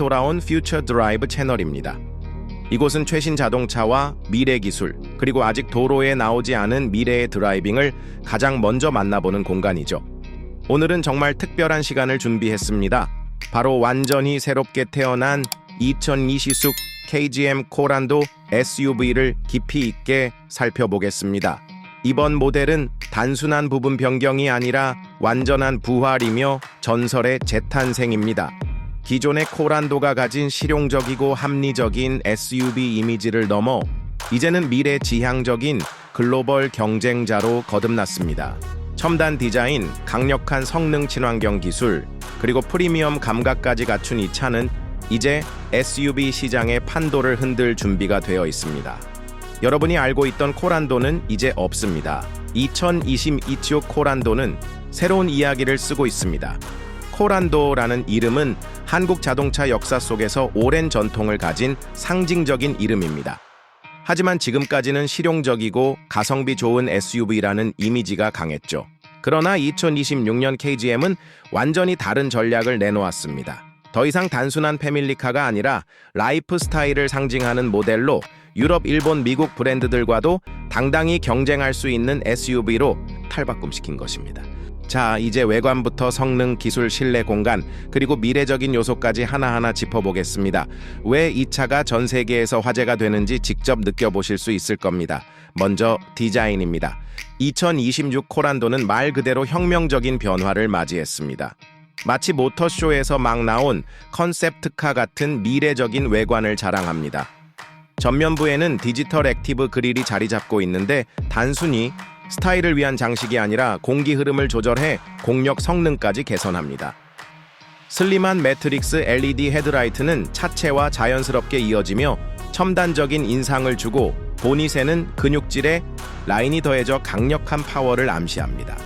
돌아온 퓨처 드라이브 채널입니다. 이곳은 최신 자동차와 미래 기술, 그리고 아직 도로에 나오지 않은 미래의 드라이빙을 가장 먼저 만나보는 공간이죠. 오늘은 정말 특별한 시간을 준비했습니다. 바로 완전히 새롭게 태어난 2020숙 KGM 코란도 SUV를 깊이 있게 살펴보겠습니다. 이번 모델은 단순한 부분 변경이 아니라 완전한 부활이며 전설의 재탄생입니다. 기존의 코란도가 가진 실용적이고 합리적인 SUV 이미지를 넘어 이제는 미래 지향적인 글로벌 경쟁자로 거듭났습니다. 첨단 디자인, 강력한 성능 친환경 기술, 그리고 프리미엄 감각까지 갖춘 이 차는 이제 SUV 시장의 판도를 흔들 준비가 되어 있습니다. 여러분이 알고 있던 코란도는 이제 없습니다. 2022초 코란도는 새로운 이야기를 쓰고 있습니다. 코란도라는 이름은 한국 자동차 역사 속에서 오랜 전통을 가진 상징적인 이름입니다. 하지만 지금까지는 실용적이고 가성비 좋은 SUV라는 이미지가 강했죠. 그러나 2026년 KGM은 완전히 다른 전략을 내놓았습니다. 더 이상 단순한 패밀리카가 아니라 라이프 스타일을 상징하는 모델로 유럽, 일본, 미국 브랜드들과도 당당히 경쟁할 수 있는 SUV로 탈바꿈시킨 것입니다. 자, 이제 외관부터 성능, 기술, 실내 공간, 그리고 미래적인 요소까지 하나하나 짚어보겠습니다. 왜 이 차가 전 세계에서 화제가 되는지 직접 느껴보실 수 있을 겁니다. 먼저 디자인입니다. 2026 코란도는 말 그대로 혁명적인 변화를 맞이했습니다. 마치 모터쇼에서 막 나온 컨셉트카 같은 미래적인 외관을 자랑합니다. 전면부에는 디지털 액티브 그릴이 자리 잡고 있는데 단순히 스타일을 위한 장식이 아니라 공기 흐름을 조절해 공력 성능까지 개선합니다. 슬림한 매트릭스 LED 헤드라이트는 차체와 자연스럽게 이어지며 첨단적인 인상을 주고 보닛에는 근육질에 라인이 더해져 강력한 파워를 암시합니다.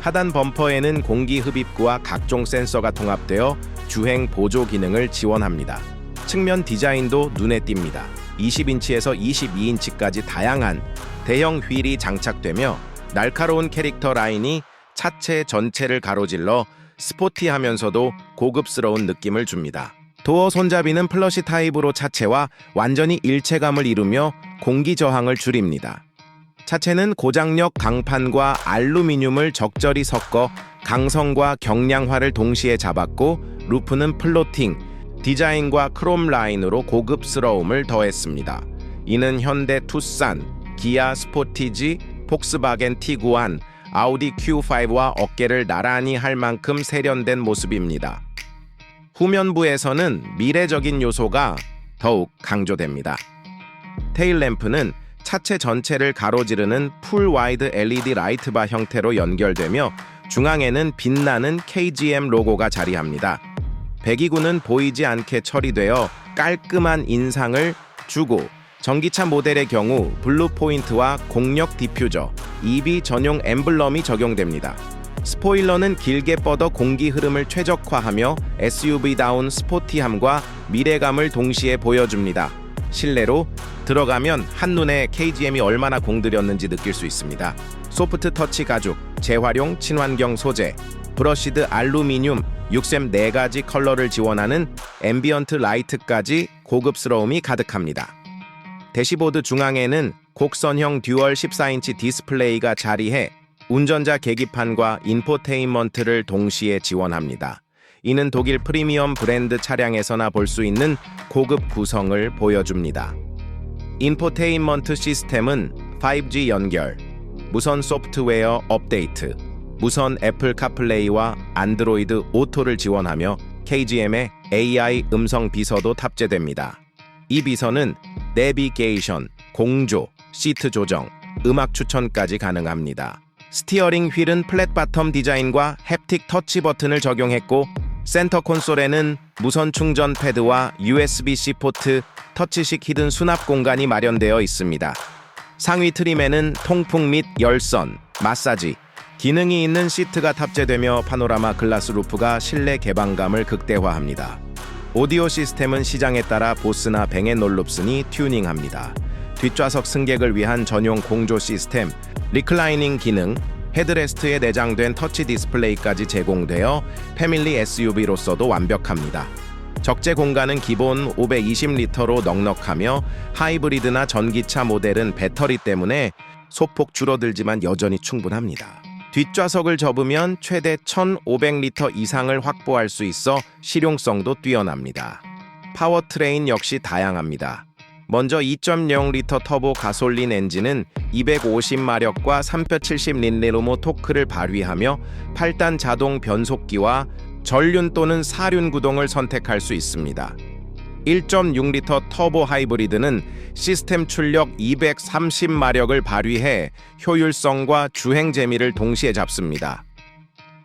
하단 범퍼에는 공기 흡입구와 각종 센서가 통합되어 주행 보조 기능을 지원합니다. 측면 디자인도 눈에 띕니다. 20인치에서 22인치까지 다양한 대형 휠이 장착되며 날카로운 캐릭터 라인이 차체 전체를 가로질러 스포티하면서도 고급스러운 느낌을 줍니다. 도어 손잡이는 플러시 타입으로 차체와 완전히 일체감을 이루며 공기 저항을 줄입니다. 차체는 고장력 강판과 알루미늄을 적절히 섞어 강성과 경량화를 동시에 잡았고 루프는 플로팅, 디자인과 크롬 라인으로 고급스러움을 더했습니다. 이는 현대 투싼, 기아 스포티지, 폭스바겐 티구안, 아우디 Q5와 어깨를 나란히 할 만큼 세련된 모습입니다. 후면부에서는 미래적인 요소가 더욱 강조됩니다. 테일램프는 차체 전체를 가로지르는 풀 와이드 LED 라이트바 형태로 연결되며 중앙에는 빛나는 KGM 로고가 자리합니다. 배기구는 보이지 않게 처리되어 깔끔한 인상을 주고 전기차 모델의 경우 블루 포인트와 공력 디퓨저, EV 전용 엠블럼이 적용됩니다. 스포일러는 길게 뻗어 공기 흐름을 최적화하며 SUV다운 스포티함과 미래감을 동시에 보여줍니다. 실내로 들어가면 한눈에 KGM이 얼마나 공들였는지 느낄 수 있습니다. 소프트 터치 가죽, 재활용 친환경 소재, 브러시드 알루미늄, 6셈 4가지 컬러를 지원하는 앰비언트 라이트까지 고급스러움이 가득합니다. 대시보드 중앙에는 곡선형 듀얼 14인치 디스플레이가 자리해 운전자 계기판과 인포테인먼트를 동시에 지원합니다. 이는 독일 프리미엄 브랜드 차량에서나 볼 수 있는 고급 구성을 보여줍니다. 인포테인먼트 시스템은 5G 연결, 무선 소프트웨어 업데이트, 무선 애플 카플레이와 안드로이드 오토를 지원하며 KGM의 AI 음성 비서도 탑재됩니다. 이 비서는 내비게이션, 공조, 시트 조정, 음악 추천까지 가능합니다. 스티어링 휠은 플랫 바텀 디자인과 햅틱 터치 버튼을 적용했고 센터 콘솔에는 무선 충전 패드와 USB-C 포트, 터치식 히든 수납 공간이 마련되어 있습니다. 상위 트림에는 통풍 및 열선, 마사지, 기능이 있는 시트가 탑재되며 파노라마 글라스 루프가 실내 개방감을 극대화합니다. 오디오 시스템은 시장에 따라 보스나 뱅앤올룹슨이 튜닝합니다. 뒷좌석 승객을 위한 전용 공조 시스템, 리클라이닝 기능, 헤드레스트에 내장된 터치 디스플레이까지 제공되어 패밀리 SUV로서도 완벽합니다. 적재 공간은 기본 520리터로 넉넉하며 하이브리드나 전기차 모델은 배터리 때문에 소폭 줄어들지만 여전히 충분합니다. 뒷좌석을 접으면 최대 1,500리터 이상을 확보할 수 있어 실용성도 뛰어납니다. 파워트레인 역시 다양합니다. 먼저 2.0리터 터보 가솔린 엔진은 250마력과 370린레노모 토크를 발휘하며 8단 자동 변속기와 전륜 또는 사륜 구동을 선택할 수 있습니다. 1.6리터 터보 하이브리드는 시스템 출력 230마력을 발휘해 효율성과 주행 재미를 동시에 잡습니다.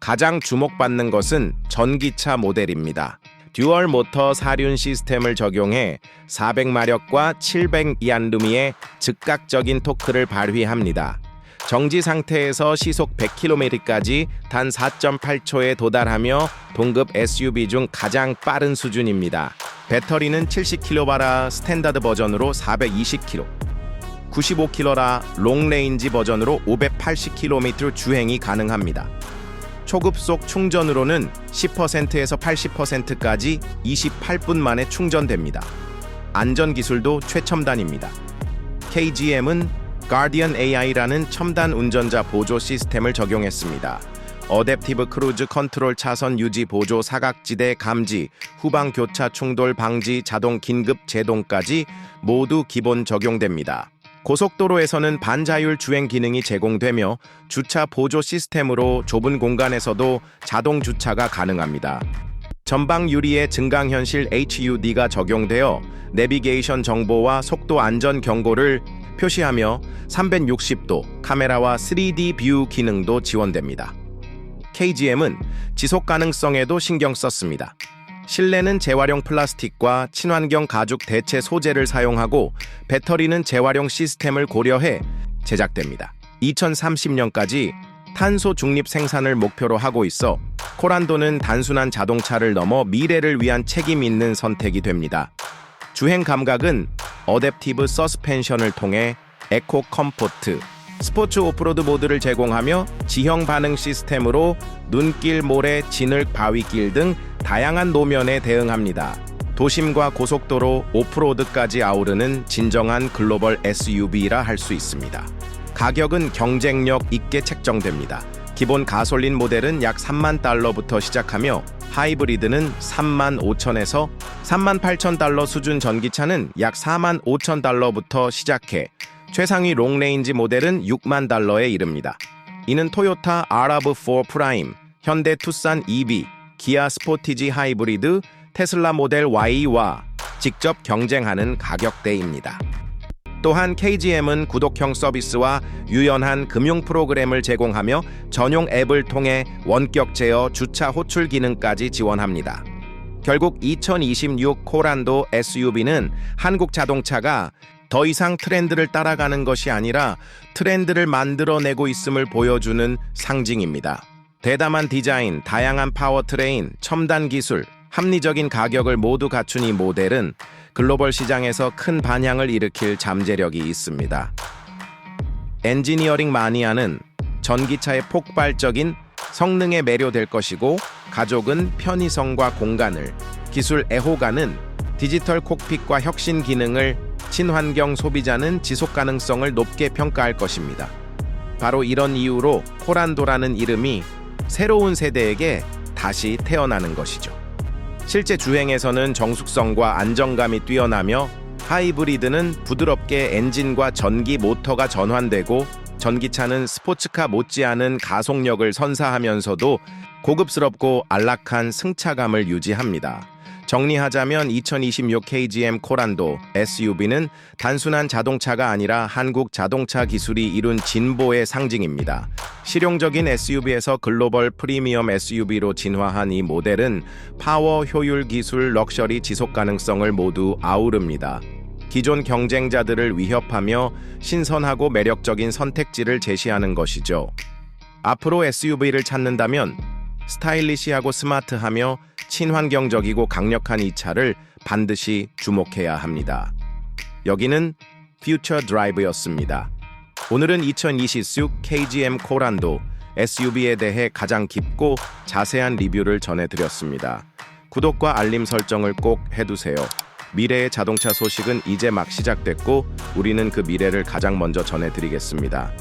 가장 주목받는 것은 전기차 모델입니다. 듀얼 모터 사륜 시스템을 적용해 400마력과 700이안루미의 즉각적인 토크를 발휘합니다. 정지 상태에서 시속 100km까지 단 4.8초에 도달하며 동급 SUV 중 가장 빠른 수준입니다. 배터리는 70kWh 스탠다드 버전으로 420km, 95kWh 롱레인지 버전으로 580km 주행이 가능합니다. 초급속 충전으로는 10%에서 80%까지 28분 만에 충전됩니다. 안전 기술도 최첨단입니다. KGM은 가디언 AI라는 첨단 운전자 보조 시스템을 적용했습니다. 어댑티브 크루즈 컨트롤 차선 유지 보조 사각지대 감지, 후방 교차 충돌 방지, 자동 긴급 제동까지 모두 기본 적용됩니다. 고속도로에서는 반자율 주행 기능이 제공되며 주차 보조 시스템으로 좁은 공간에서도 자동 주차가 가능합니다. 전방 유리에 증강현실 HUD가 적용되어 내비게이션 정보와 속도 안전 경고를 표시하며 360도 카메라와 3D 뷰 기능도 지원됩니다. KGM은 지속 가능성에도 신경 썼습니다. 실내는 재활용 플라스틱과 친환경 가죽 대체 소재를 사용하고 배터리는 재활용 시스템을 고려해 제작됩니다. 2030년까지 탄소 중립 생산을 목표로 하고 있어 코란도는 단순한 자동차를 넘어 미래를 위한 책임 있는 선택이 됩니다. 주행 감각은 어댑티브 서스펜션을 통해 에코 컴포트, 스포츠 오프로드 모드를 제공하며 지형 반응 시스템으로 눈길, 모래, 진흙, 바위길 등 다양한 노면에 대응합니다. 도심과 고속도로, 오프로드까지 아우르는 진정한 글로벌 SUV라 할 수 있습니다. 가격은 경쟁력 있게 책정됩니다. 기본 가솔린 모델은 약 3만 달러부터 시작하며 하이브리드는 3만 5천에서 3만 8천 달러 수준 전기차는 약 4만 5천 달러부터 시작해 최상위 롱레인지 모델은 6만 달러에 이릅니다. 이는 토요타 RAV4 프라임, 현대 투싼 EV, 기아 스포티지 하이브리드, 테슬라 모델 Y와 직접 경쟁하는 가격대입니다. 또한 KGM은 구독형 서비스와 유연한 금융 프로그램을 제공하며 전용 앱을 통해 원격 제어 주차 호출 기능까지 지원합니다. 결국 2026 코란도 SUV는 한국 자동차가 더 이상 트렌드를 따라가는 것이 아니라 트렌드를 만들어내고 있음을 보여주는 상징입니다. 대담한 디자인, 다양한 파워트레인, 첨단 기술, 합리적인 가격을 모두 갖춘 이 모델은 글로벌 시장에서 큰 반향을 일으킬 잠재력이 있습니다. 엔지니어링 마니아는 전기차의 폭발적인 성능에 매료될 것이고 가족은 편의성과 공간을, 기술 애호가는 디지털 콕핏과 혁신 기능을, 친환경 소비자는 지속 가능성을 높게 평가할 것입니다. 바로 이런 이유로 코란도라는 이름이 새로운 세대에게 다시 태어나는 것이죠. 실제 주행에서는 정숙성과 안정감이 뛰어나며 하이브리드는 부드럽게 엔진과 전기 모터가 전환되고 전기차는 스포츠카 못지않은 가속력을 선사하면서도 고급스럽고 안락한 승차감을 유지합니다. 정리하자면 2026 KGM 코란도 SUV는 단순한 자동차가 아니라 한국 자동차 기술이 이룬 진보의 상징입니다. 실용적인 SUV에서 글로벌 프리미엄 SUV로 진화한 이 모델은 파워, 효율, 기술, 럭셔리, 지속 가능성을 모두 아우릅니다. 기존 경쟁자들을 위협하며 신선하고 매력적인 선택지를 제시하는 것이죠. 앞으로 SUV를 찾는다면 스타일리시하고 스마트하며 친환경적이고 강력한 이 차를 반드시 주목해야 합니다. 여기는 퓨처 드라이브였습니다. 오늘은 2026 KGM 코란도 SUV에 대해 가장 깊고 자세한 리뷰를 전해드렸습니다. 구독과 알림 설정을 꼭 해두세요. 미래의 자동차 소식은 이제 막 시작됐고 우리는 그 미래를 가장 먼저 전해드리겠습니다.